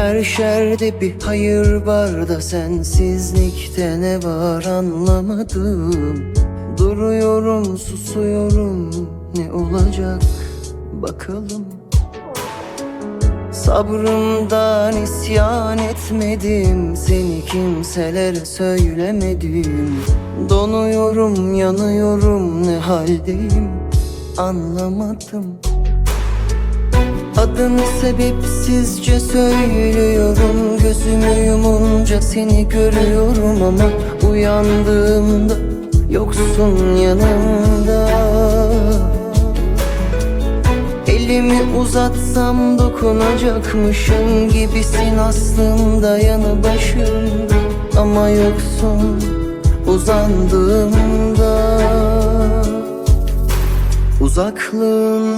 Her şerde bir hayır var da sensizlikte ne var anlamadım. Duruyorum susuyorum ne olacak bakalım. Sabrımdan isyan etmedim Seni kimselere söylemedim. Donuyorum yanıyorum ne haldeyim Anlamadım Adını sebepsizce söylüyorum. Gözümü yumunca seni görüyorum ama Uyandığımda yoksun yanımda. Elimi uzatsam dokunacakmışım gibisin aslında yanı başımda Ama yoksun uzandığımda. Uzaklığın